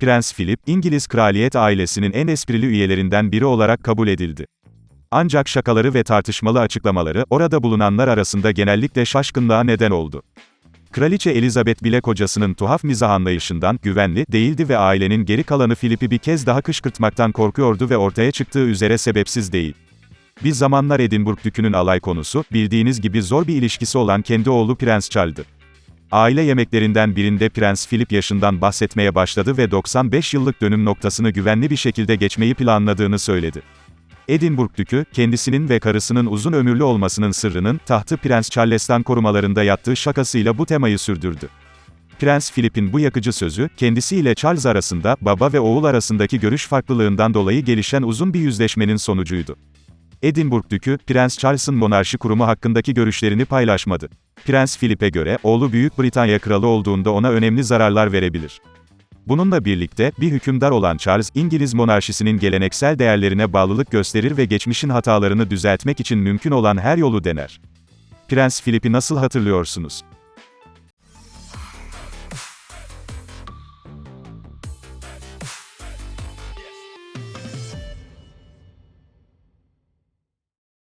Prens Philip, İngiliz kraliyet ailesinin en esprili üyelerinden biri olarak kabul edildi. Ancak şakaları ve tartışmalı açıklamaları, orada bulunanlar arasında genellikle şaşkınlığa neden oldu. Kraliçe Elizabeth bile kocasının tuhaf mizah anlayışından güvenli değildi ve ailenin geri kalanı Philip'i bir kez daha kışkırtmaktan korkuyordu ve ortaya çıktığı üzere sebepsiz değil. Bir zamanlar Edinburgh Dükü'nün alay konusu, bildiğiniz gibi zor bir ilişkisi olan kendi oğlu Prens Charles'dı. Aile yemeklerinden birinde Prens Philip yaşından bahsetmeye başladı ve 95 yıllık dönüm noktasını güvenli bir şekilde geçmeyi planladığını söyledi. Edinburgh Dükü, kendisinin ve karısının uzun ömürlü olmasının sırrının, tahtı Prens Charles'tan korumalarında yattığı şakasıyla bu temayı sürdürdü. Prens Philip'in bu yakıcı sözü, kendisiyle Charles arasında, baba ve oğul arasındaki görüş farklılığından dolayı gelişen uzun bir yüzleşmenin sonucuydu. Edinburgh Dükü, Prens Charles'ın monarşi kurumu hakkındaki görüşlerini paylaşmadı. Prens Philip'e göre, oğlu Büyük Britanya kralı olduğunda ona önemli zararlar verebilir. Bununla birlikte, bir hükümdar olan Charles, İngiliz monarşisinin geleneksel değerlerine bağlılık gösterir ve geçmişin hatalarını düzeltmek için mümkün olan her yolu dener. Prens Philip'i nasıl hatırlıyorsunuz?